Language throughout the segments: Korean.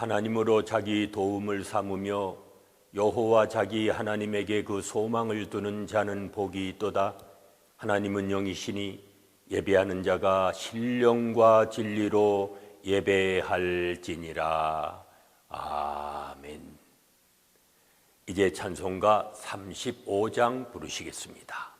하나님으로 자기 도움을 삼으며 여호와 자기 하나님에게 그 소망을 두는 자는 복이 있도다. 하나님은 영이시니 예배하는 자가 신령과 진리로 예배할지니라. 아멘. 이제 찬송가 35장 부르시겠습니다.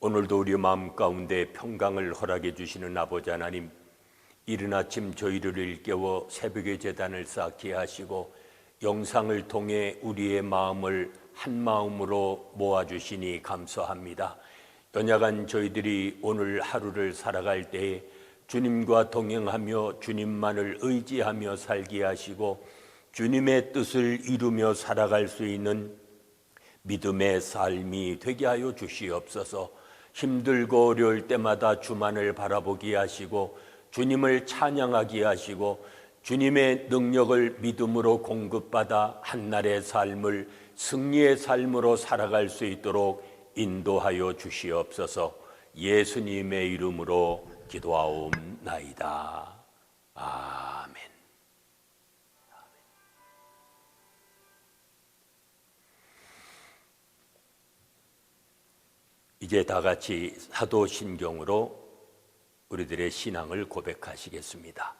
오늘도 우리 마음 가운데 평강을 허락해 주시는 아버지 하나님, 이른 아침 저희를 일깨워 새벽의 재단을 쌓게 하시고 영상을 통해 우리의 마음을 한 마음으로 모아 주시니 감사합니다. 연약한 저희들이 오늘 하루를 살아갈 때에 주님과 동행하며 주님만을 의지하며 살게 하시고 주님의 뜻을 이루며 살아갈 수 있는 믿음의 삶이 되게 하여 주시옵소서. 힘들고 어려울 때마다 주만을 바라보게 하시고 주님을 찬양하게 하시고 주님의 능력을 믿음으로 공급받아 한날의 삶을 승리의 삶으로 살아갈 수 있도록 인도하여 주시옵소서. 예수님의 이름으로 기도하옵나이다. 아멘. 이제 다 같이 사도신경으로 우리들의 신앙을 고백하시겠습니다.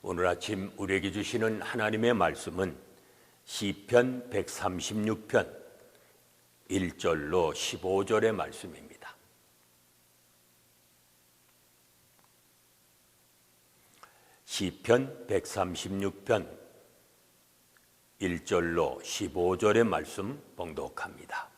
오늘 아침 우리에게 주시는 하나님의 말씀은 시편 136편 1절로 15절의 말씀입니다. 시편 136편 1절로 15절의 말씀 봉독합니다.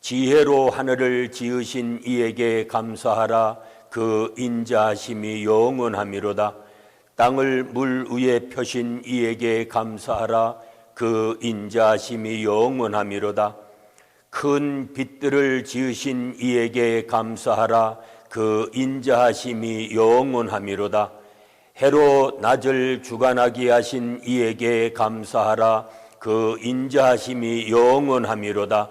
지혜로 하늘을 지으신 이에게 감사하라 그 인자하심이 영원하미로다 땅을 물 위에 펴신 이에게 감사하라 그 인자심이 영원함이로다. 큰 빛들을 지으신 이에게 감사하라. 그 인자하심이 영원함이로다. 해로 낮을 주관하게 하신 이에게 감사하라. 그 인자하심이 영원함이로다.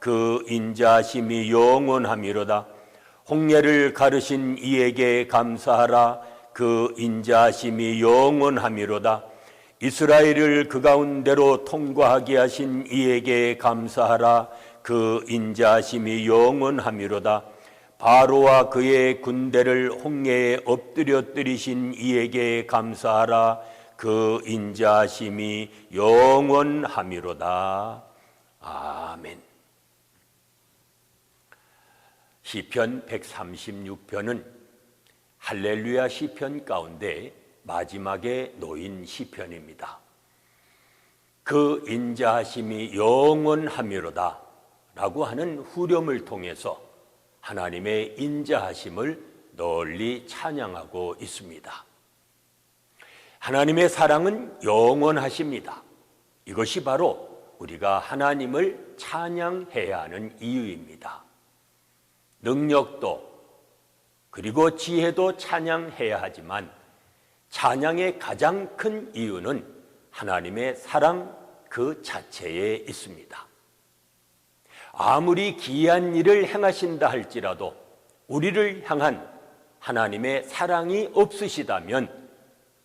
그 인자심이 영원함이로다. 홍해를 가르신 이에게 감사하라. 그 인자심이 영원함이로다. 이스라엘을 그 가운데로 통과하게 하신 이에게 감사하라. 그 인자심이 영원함이로다. 바로와 그의 군대를 홍해에 엎드려뜨리신 이에게 감사하라. 그 인자심이 영원함이로다. 아멘. 시편 136편은 할렐루야 시편 가운데 마지막에 놓인 시편입니다. 그 인자하심이 영원함이로다 라고 하는 후렴을 통해서 하나님의 인자하심을 널리 찬양하고 있습니다. 하나님의 사랑은 영원하십니다. 이것이 바로 우리가 하나님을 찬양해야 하는 이유입니다. 능력도 그리고 지혜도 찬양해야 하지만 찬양의 가장 큰 이유는 하나님의 사랑 그 자체에 있습니다. 아무리 기이한 일을 행하신다 할지라도 우리를 향한 하나님의 사랑이 없으시다면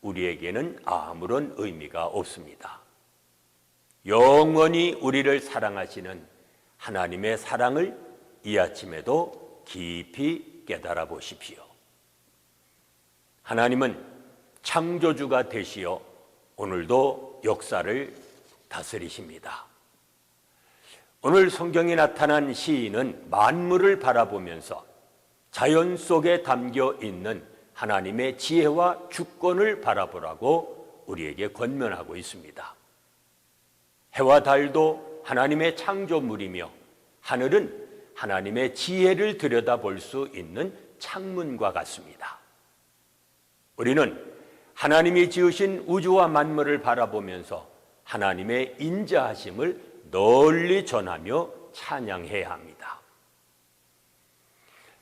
우리에게는 아무런 의미가 없습니다. 영원히 우리를 사랑하시는 하나님의 사랑을 이 아침에도 깊이 깨달아 보십시오. 하나님은 창조주가 되시어 오늘도 역사를 다스리십니다. 오늘 성경에 나타난 시인은 만물을 바라보면서 자연 속에 담겨 있는 하나님의 지혜와 주권을 바라보라고 우리에게 권면하고 있습니다. 해와 달도 하나님의 창조물이며 하늘은 하나님의 지혜를 들여다볼 수 있는 창문과 같습니다. 우리는 하나님이 지으신 우주와 만물을 바라보면서 하나님의 인자하심을 널리 전하며 찬양해야 합니다.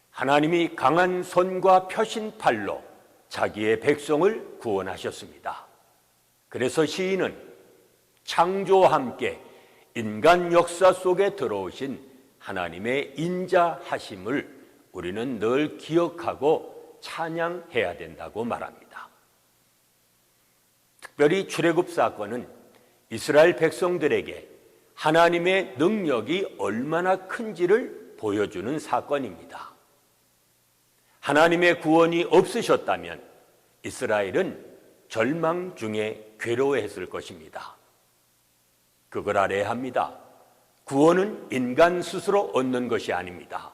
하나님이 강한 손과 펴신 팔로 자기의 백성을 구원하셨습니다. 그래서 시인은 창조와 함께 인간 역사 속에 들어오신 하나님의 인자하심을 우리는 늘 기억하고 찬양해야 된다고 말합니다. 특별히 출애굽 사건은 이스라엘 백성들에게 하나님의 능력이 얼마나 큰지를 보여주는 사건입니다. 하나님의 구원이 없으셨다면 이스라엘은 절망 중에 괴로워했을 것입니다. 그걸 알아야 합니다. 구원은 인간 스스로 얻는 것이 아닙니다.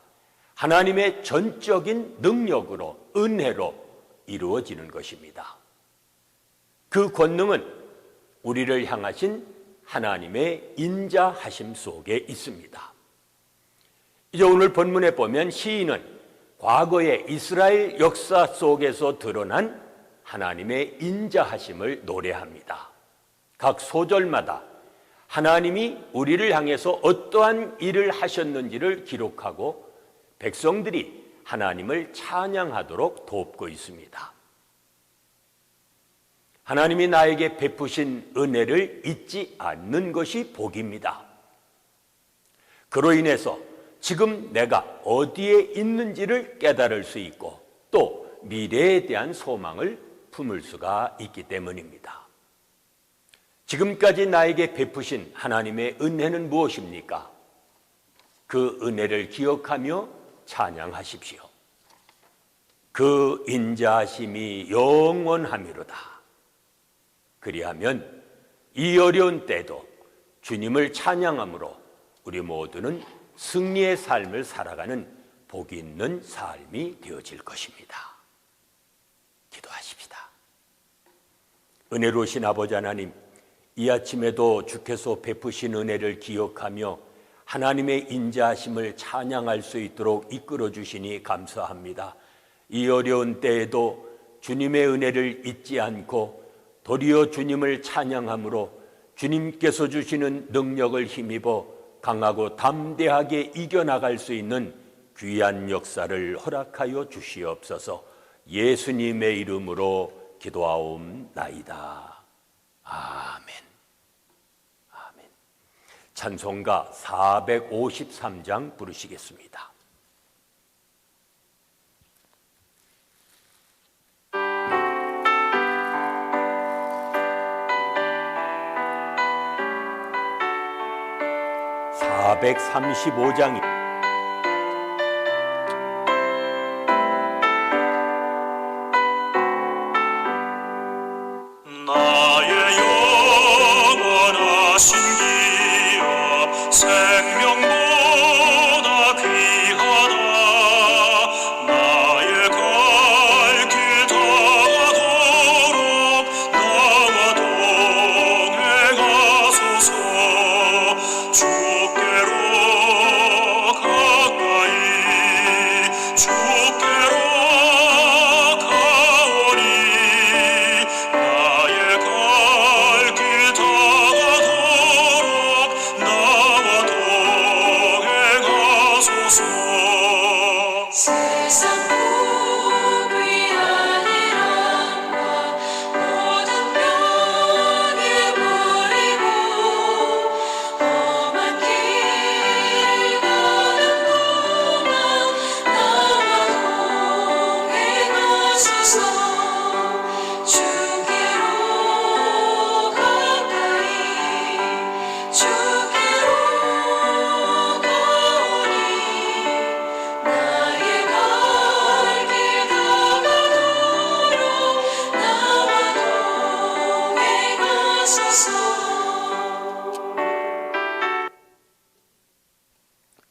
하나님의 전적인 능력으로, 은혜로 이루어지는 것입니다. 그 권능은 우리를 향하신 하나님의 인자하심 속에 있습니다. 이제 오늘 본문에 보면 시인은 과거의 이스라엘 역사 속에서 드러난 하나님의 인자하심을 노래합니다. 각 소절마다 하나님이 우리를 향해서 어떠한 일을 하셨는지를 기록하고 백성들이 하나님을 찬양하도록 돕고 있습니다. 하나님이 나에게 베푸신 은혜를 잊지 않는 것이 복입니다. 그로 인해서 지금 내가 어디에 있는지를 깨달을 수 있고 또 미래에 대한 소망을 품을 수가 있기 때문입니다. 지금까지 나에게 베푸신 하나님의 은혜는 무엇입니까? 그 은혜를 기억하며 찬양하십시오. 그 인자심이 영원함이로다. 그리하면 이 어려운 때도 주님을 찬양함으로 우리 모두는 승리의 삶을 살아가는 복이 있는 삶이 되어질 것입니다. 기도하십시다. 은혜로우신 아버지 하나님, 이 아침에도 주께서 베푸신 은혜를 기억하며 하나님의 인자하심을 찬양할 수 있도록 이끌어 주시니 감사합니다. 이 어려운 때에도 주님의 은혜를 잊지 않고 도리어 주님을 찬양함으로 주님께서 주시는 능력을 힘입어 강하고 담대하게 이겨나갈 수 있는 귀한 역사를 허락하여 주시옵소서 예수님의 이름으로 기도하옵나이다. 아멘. 찬송가 453장 부르시겠습니다. (435장이)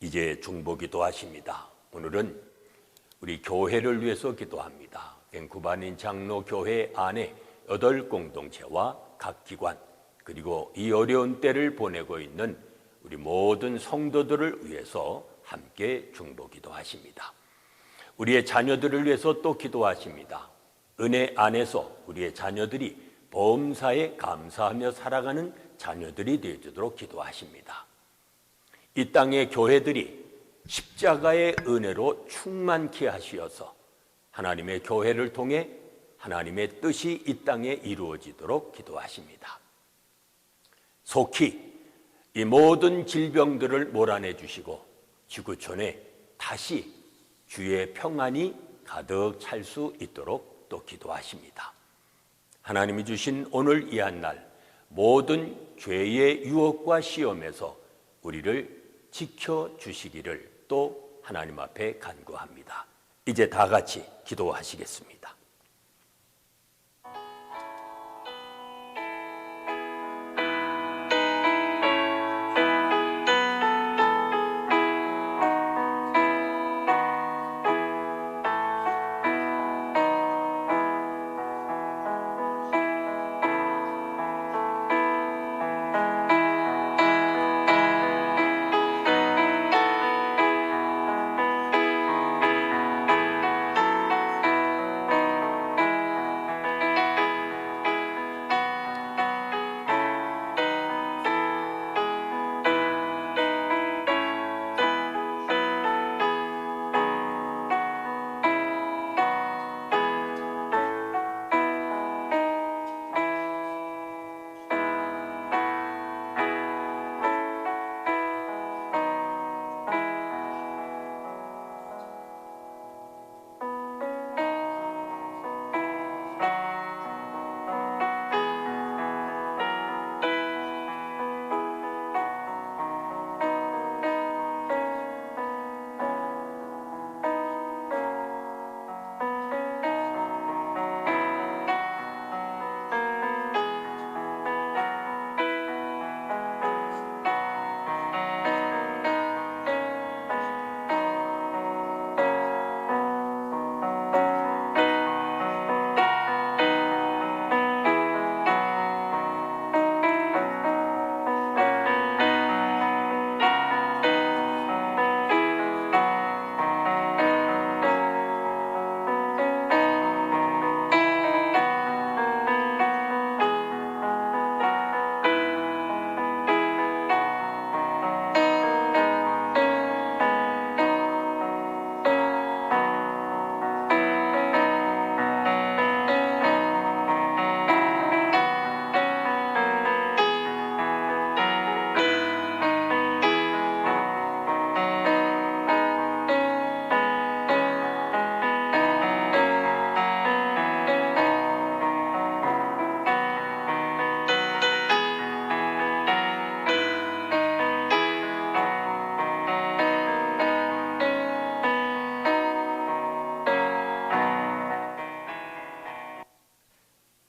이제 중보기도 하십니다. 오늘은 우리 교회를 위해서 기도합니다. 밴쿠바닌 장로 교회 안에 여덟 공동체와 각 기관 그리고 이 어려운 때를 보내고 있는 우리 모든 성도들을 위해서 함께 중보기도 하십니다. 우리의 자녀들을 위해서 또 기도하십니다. 은혜 안에서 우리의 자녀들이 범사에 감사하며 살아가는 자녀들이 되어주도록 기도하십니다. 이 땅의 교회들이 십자가의 은혜로 충만케 하시어서 하나님의 교회를 통해 하나님의 뜻이 이 땅에 이루어지도록 기도하십니다. 속히 이 모든 질병들을 몰아내 주시고 지구촌에 다시 주의 평안이 가득 찰 수 있도록 또 기도하십니다. 하나님이 주신 오늘 이 한 날 모든 죄의 유혹과 시험에서 우리를 지켜 주시기를 또 하나님 앞에 간구합니다. 이제 다 같이 기도하시겠습니다.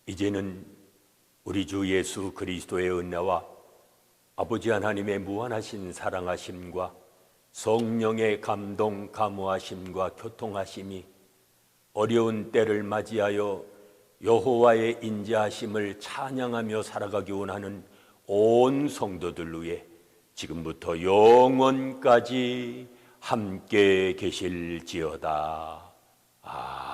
이제는 우리 주 예수 그리스도의 은혜와 아버지 하나님의 무한하신 사랑하심과 성령의 감동 감화하심과 교통하심이 어려운 때를 맞이하여 여호와의 인자하심을 찬양하며 살아가기 원하는 온 성도들 위해 지금부터 영원까지 함께 계실지어다. 아.